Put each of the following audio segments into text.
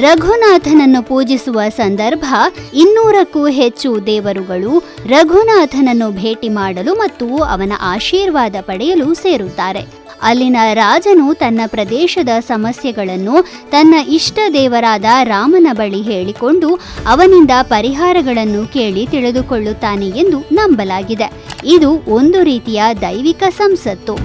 ರಘುನಾಥನನ್ನು ಪೂಜಿಸುವ ಸಂದರ್ಭ ಇನ್ನೂರಕ್ಕೂ ಹೆಚ್ಚು ದೇವರುಗಳು ರಘುನಾಥನನ್ನು ಭೇಟಿ ಮಾಡಲು ಮತ್ತು ಅವನ ಆಶೀರ್ವಾದ ಪಡೆಯಲು ಸೇರುತ್ತಾರೆ. ಅಲ್ಲಿನ ರಾಜನು ತನ್ನ ಪ್ರದೇಶದ ಸಮಸ್ಯೆಗಳನ್ನು ತನ್ನ ಇಷ್ಟ ದೇವರಾದ ರಾಮನ ಬಳಿ ಹೇಳಿಕೊಂಡು ಅವನಿಂದ ಪರಿಹಾರಗಳನ್ನು ಕೇಳಿ ತಿಳಿದುಕೊಳ್ಳುತ್ತಾನೆ ಎಂದು ನಂಬಲಾಗಿದೆ. ಇದು ಒಂದು ರೀತಿಯ ದೈವಿಕ ಸಂಸತ್ತು.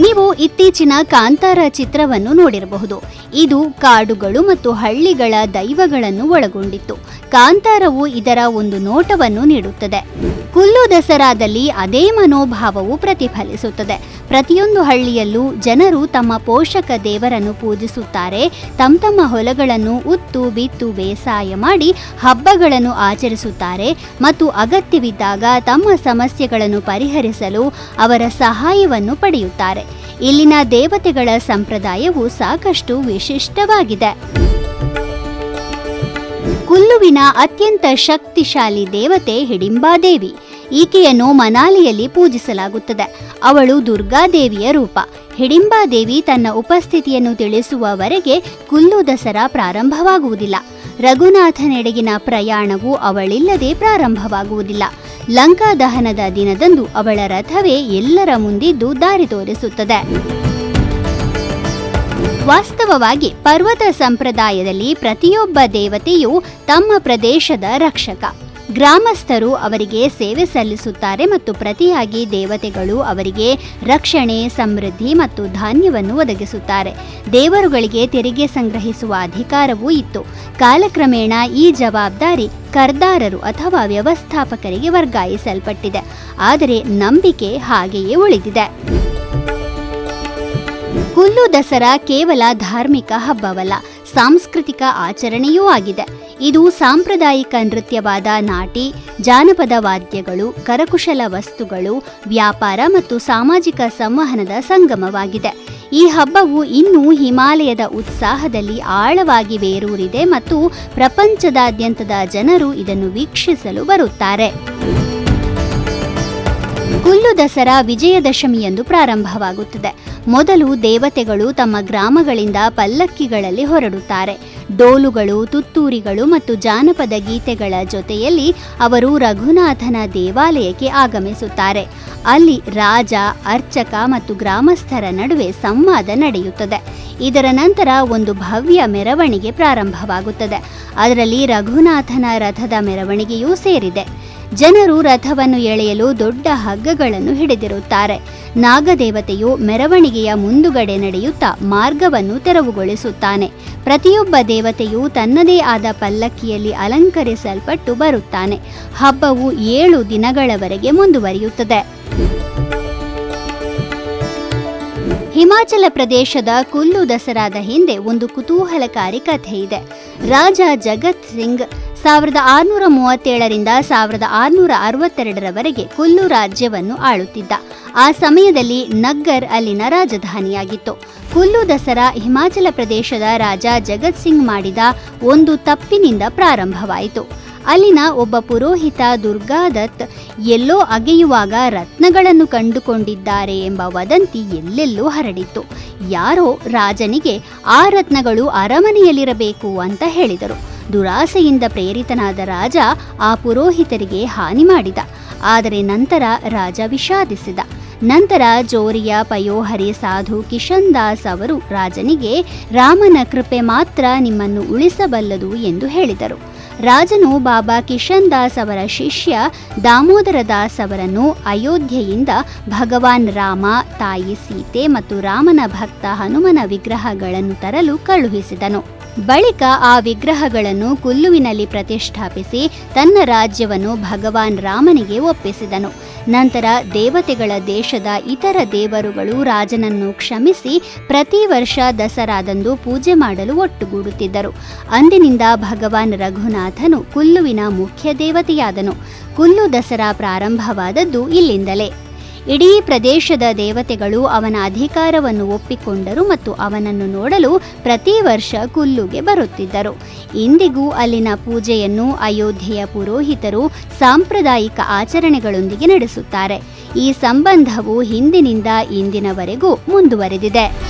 ನೀವು ಇತ್ತೀಚಿನ ಕಾಂತಾರ ಚಿತ್ರವನ್ನು ನೋಡಿರಬಹುದು. ಇದು ಕಾಡುಗಳು ಮತ್ತು ಹಳ್ಳಿಗಳ ದೈವಗಳನ್ನು ಒಳಗೊಂಡಿತ್ತು. ಕಾಂತಾರವು ಇದರ ಒಂದು ನೋಟವನ್ನು ನೀಡುತ್ತದೆ. ಕುಲ್ಲು ದಸರಾದಲ್ಲಿ ಅದೇ ಮನೋಭಾವವು ಪ್ರತಿಫಲಿಸುತ್ತದೆ. ಪ್ರತಿಯೊಂದು ಹಳ್ಳಿಯಲ್ಲೂ ಜನರು ತಮ್ಮ ಪೋಷಕ ದೇವರನ್ನು ಪೂಜಿಸುತ್ತಾರೆ. ತಮ್ಮ ತಮ್ಮ ಹೊಲಗಳನ್ನು ಉತ್ತು, ಬಿತ್ತು, ಬೇಸಾಯ ಮಾಡಿ ಹಬ್ಬಗಳನ್ನು ಆಚರಿಸುತ್ತಾರೆ ಮತ್ತು ಅಗತ್ಯವಿದ್ದಾಗ ತಮ್ಮ ಸಮಸ್ಯೆಗಳನ್ನು ಪರಿಹರಿಸಲು ಅವರ ಸಹಾಯವನ್ನು ಪಡೆಯುತ್ತಾರೆ. ಇಲ್ಲಿನ ದೇವತೆಗಳ ಸಂಪ್ರದಾಯವು ಸಾಕಷ್ಟು ವಿಶಿಷ್ಟವಾಗಿದೆ. ಕುಲ್ಲುವಿನ ಅತ್ಯಂತ ಶಕ್ತಿಶಾಲಿ ದೇವತೆ ಹಿಡಿಂಬಾದೇವಿ. ಈಕೆಯನ್ನು ಮನಾಲಿಯಲ್ಲಿ ಪೂಜಿಸಲಾಗುತ್ತದೆ. ಅವಳು ದುರ್ಗಾದೇವಿಯ ರೂಪ. ಹಿಡಿಂಬಾದೇವಿ ತನ್ನ ಉಪಸ್ಥಿತಿಯನ್ನು ತಿಳಿಸುವವರೆಗೆ ಕುಲ್ಲು ದಸರಾ ಪ್ರಾರಂಭವಾಗುವುದಿಲ್ಲ. ರಘುನಾಥನೆಡೆಗಿನ ಪ್ರಯಾಣವು ಅವಳಿಲ್ಲದೆ ಪ್ರಾರಂಭವಾಗುವುದಿಲ್ಲ. ಲಂಕಾ ದಹನದ ದಿನದಂದು ಅವಳ ರಥವೇ ಎಲ್ಲರ ಮುಂದಿದ್ದು ದಾರಿ ತೋರಿಸುತ್ತದೆ. ವಾಸ್ತವವಾಗಿ ಪರ್ವತ ಸಂಪ್ರದಾಯದಲ್ಲಿ ಪ್ರತಿಯೊಬ್ಬ ದೇವತೆಯು ತಮ್ಮ ಪ್ರದೇಶದ ರಕ್ಷಕ. ಗ್ರಾಮಸ್ಥರು ಅವರಿಗೆ ಸೇವೆ ಸಲ್ಲಿಸುತ್ತಾರೆ ಮತ್ತು ಪ್ರತಿಯಾಗಿ ದೇವತೆಗಳು ಅವರಿಗೆ ರಕ್ಷಣೆ, ಸಮೃದ್ಧಿ ಮತ್ತು ಧಾನ್ಯವನ್ನು ಒದಗಿಸುತ್ತಾರೆ. ದೇವರುಗಳಿಗೆ ತೆರಿಗೆ ಸಂಗ್ರಹಿಸುವ ಅಧಿಕಾರವೂ ಇತ್ತು. ಕಾಲಕ್ರಮೇಣ ಈ ಜವಾಬ್ದಾರಿ ಕರ್ದಾರರು ಅಥವಾ ವ್ಯವಸ್ಥಾಪಕರಿಗೆ ವರ್ಗಾಯಿಸಲ್ಪಟ್ಟಿದೆ. ಆದರೆ ನಂಬಿಕೆ ಹಾಗೆಯೇ ಉಳಿದಿದೆ. ಹುಲ್ಲು ದಸರಾ ಕೇವಲ ಧಾರ್ಮಿಕ ಹಬ್ಬವಲ್ಲ, ಸಾಂಸ್ಕೃತಿಕ ಆಚರಣೆಯೂ ಆಗಿದೆ. ಇದು ಸಾಂಪ್ರದಾಯಿಕ ನೃತ್ಯವಾದ ನಾಟಿ, ಜಾನಪದ ವಾದ್ಯಗಳು, ಕರಕುಶಲ ವಸ್ತುಗಳು, ವ್ಯಾಪಾರ ಮತ್ತು ಸಾಮಾಜಿಕ ಸಂವಹನದ ಸಂಗಮವಾಗಿದೆ. ಈ ಹಬ್ಬವು ಇನ್ನೂ ಹಿಮಾಲಯದ ಉತ್ಸಾಹದಲ್ಲಿ ಆಳವಾಗಿ ಬೇರೂರಿದೆ ಮತ್ತು ಪ್ರಪಂಚದಾದ್ಯಂತದ ಜನರು ಇದನ್ನು ವೀಕ್ಷಿಸಲು ಬರುತ್ತಾರೆ. ಕುಲ್ಲು ದಸರಾ ವಿಜಯದಶಮಿಯಂದು ಪ್ರಾರಂಭವಾಗುತ್ತದೆ. ಮೊದಲು ದೇವತೆಗಳು ತಮ್ಮ ಗ್ರಾಮಗಳಿಂದ ಪಲ್ಲಕ್ಕಿಗಳಲ್ಲಿ ಹೊರಡುತ್ತಾರೆ. ಡೋಲುಗಳು, ತುತ್ತೂರಿಗಳು ಮತ್ತು ಜಾನಪದ ಗೀತೆಗಳ ಜೊತೆಯಲ್ಲಿ ಅವರು ರಘುನಾಥನ ದೇವಾಲಯಕ್ಕೆ ಆಗಮಿಸುತ್ತಾರೆ. ಅಲ್ಲಿ ರಾಜ, ಅರ್ಚಕ ಮತ್ತು ಗ್ರಾಮಸ್ಥರ ನಡುವೆ ಸಂವಾದ ನಡೆಯುತ್ತದೆ. ಇದರ ನಂತರ ಒಂದು ಭವ್ಯ ಮೆರವಣಿಗೆ ಪ್ರಾರಂಭವಾಗುತ್ತದೆ. ಅದರಲ್ಲಿ ರಘುನಾಥನ ರಥದ ಮೆರವಣಿಗೆಯೂ ಸೇರಿದೆ. ಜನರು ರಥವನ್ನು ಎಳೆಯಲು ದೊಡ್ಡ ಹಗ್ಗಗಳನ್ನು ಹಿಡಿದಿರುತ್ತಾರೆ. ನಾಗದೇವತೆಯು ಮೆರವಣಿಗೆಯ ಮುಂದುಗಡೆ ನಡೆಯುತ್ತಾ ಮಾರ್ಗವನ್ನು ತೆರವುಗೊಳಿಸುತ್ತಾನೆ. ಪ್ರತಿಯೊಬ್ಬ ದೇವತೆಯು ತನ್ನದೇ ಆದ ಪಲ್ಲಕ್ಕಿಯಲ್ಲಿ ಅಲಂಕರಿಸಲ್ಪಟ್ಟು ಬರುತ್ತಾನೆ. ಹಬ್ಬವು ಏಳು ದಿನಗಳವರೆಗೆ ಮುಂದುವರಿಯುತ್ತದೆ. ಹಿಮಾಚಲ ಪ್ರದೇಶದ ಕುಲ್ಲು ದಸರಾದ ಹಿಂದೆ ಒಂದು ಕುತೂಹಲಕಾರಿ ಕಥೆ ಇದೆ ರಾಜ ಜಗತ್ ಸಿಂಗ್ ಸಾವಿರದ ಆರುನೂರ ಮೂವತ್ತೇಳರಿಂದ ಸಾವಿರದ ಆರುನೂರ ಅರವತ್ತೆರಡರವರೆಗೆ ಕುಲ್ಲು ರಾಜ್ಯವನ್ನು ಆಳುತ್ತಿದ್ದ. ಆ ಸಮಯದಲ್ಲಿ ನಗ್ಗರ್ ಅಲ್ಲಿನ ರಾಜಧಾನಿಯಾಗಿತ್ತು. ಕುಲ್ಲು ದಸರಾ ಹಿಮಾಚಲ ಪ್ರದೇಶದ ರಾಜ ಜಗತ್ ಸಿಂಗ್ ಮಾಡಿದ ಒಂದು ತಪ್ಪಿನಿಂದ ಪ್ರಾರಂಭವಾಯಿತು. ಅಲ್ಲಿನ ಒಬ್ಬ ಪುರೋಹಿತ ದುರ್ಗಾದತ್ ಎಲ್ಲೋ ಅಗೆಯುವಾಗ ರತ್ನಗಳನ್ನು ಕಂಡುಕೊಂಡಿದ್ದಾರೆ ಎಂಬ ವದಂತಿ ಎಲ್ಲೆಲ್ಲೂ ಹರಡಿತ್ತು. ಯಾರೋ ರಾಜನಿಗೆ ಆ ರತ್ನಗಳು ಅರಮನೆಯಲ್ಲಿರಬೇಕು ಅಂತ ಹೇಳಿದರು. ದುರಾಸೆಯಿಂದ ಪ್ರೇರಿತನಾದ ರಾಜ ಆ ಪುರೋಹಿತರಿಗೆ ಹಾನಿ ಮಾಡಿದ. ಆದರೆ ನಂತರ ರಾಜ ವಿಷಾದಿಸಿದ. ನಂತರ ಜೋರಿಯ ಪಯೋಹರಿ ಸಾಧು ಕಿಶನ್ ದಾಸ್ ಅವರು ರಾಜನಿಗೆ, ರಾಮನ ಕೃಪೆ ಮಾತ್ರ ನಿಮ್ಮನ್ನು ಉಳಿಸಬಲ್ಲದು ಎಂದು ಹೇಳಿದರು. ರಾಜನು ಬಾಬಾ ಕಿಶನ್ ದಾಸ್ ಅವರ ಶಿಷ್ಯ ದಾಮೋದರ ದಾಸ್ ಅವರನ್ನು ಅಯೋಧ್ಯೆಯಿಂದ ಭಗವಾನ್ ರಾಮ, ತಾಯಿ ಸೀತೆ ಮತ್ತು ರಾಮನ ಭಕ್ತ ಹನುಮನ ವಿಗ್ರಹಗಳನ್ನು ತರಲು ಕಳುಹಿಸಿದನು. ಬಳಿಕ ಆ ವಿಗ್ರಹಗಳನ್ನು ಕುಲ್ಲುವಿನಲ್ಲಿ ಪ್ರತಿಷ್ಠಾಪಿಸಿ ತನ್ನ ರಾಜ್ಯವನ್ನು ಭಗವಾನ್ ರಾಮನಿಗೆ ಒಪ್ಪಿಸಿದನು. ನಂತರ ದೇವತೆಗಳ ದೇಶದ ಇತರ ದೇವರುಗಳು ರಾಜನನ್ನು ಕ್ಷಮಿಸಿ ಪ್ರತಿ ವರ್ಷ ದಸರಾದಂದು ಪೂಜೆ ಮಾಡಲು ಒಟ್ಟುಗೂಡುತ್ತಿದ್ದರು. ಅಂದಿನಿಂದ ಭಗವಾನ್ ರಘುನಾಥನು ಕುಲ್ಲುವಿನ ಮುಖ್ಯ ದೇವತೆಯಾದನು. ಕುಲ್ಲು ದಸರಾ ಪ್ರಾರಂಭವಾದದ್ದು ಇಲ್ಲಿಂದಲೇ. ಇಡೀ ಪ್ರದೇಶದ ದೇವತೆಗಳು ಅವನ ಅಧಿಕಾರವನ್ನು ಒಪ್ಪಿಕೊಂಡರು ಮತ್ತು ಅವನನ್ನು ನೋಡಲು ಪ್ರತಿ ವರ್ಷ ಕುಲ್ಲುಗೆ ಬರುತ್ತಿದ್ದರು. ಇಂದಿಗೂ ಅಲ್ಲಿನ ಪೂಜೆಯನ್ನು ಅಯೋಧ್ಯೆಯ ಪುರೋಹಿತರು ಸಾಂಪ್ರದಾಯಿಕ ಆಚರಣೆಗಳೊಂದಿಗೆ ನಡೆಸುತ್ತಾರೆ. ಈ ಸಂಬಂಧವು ಹಿಂದಿನಿಂದ ಇಂದಿನವರೆಗೂ ಮುಂದುವರೆದಿದೆ.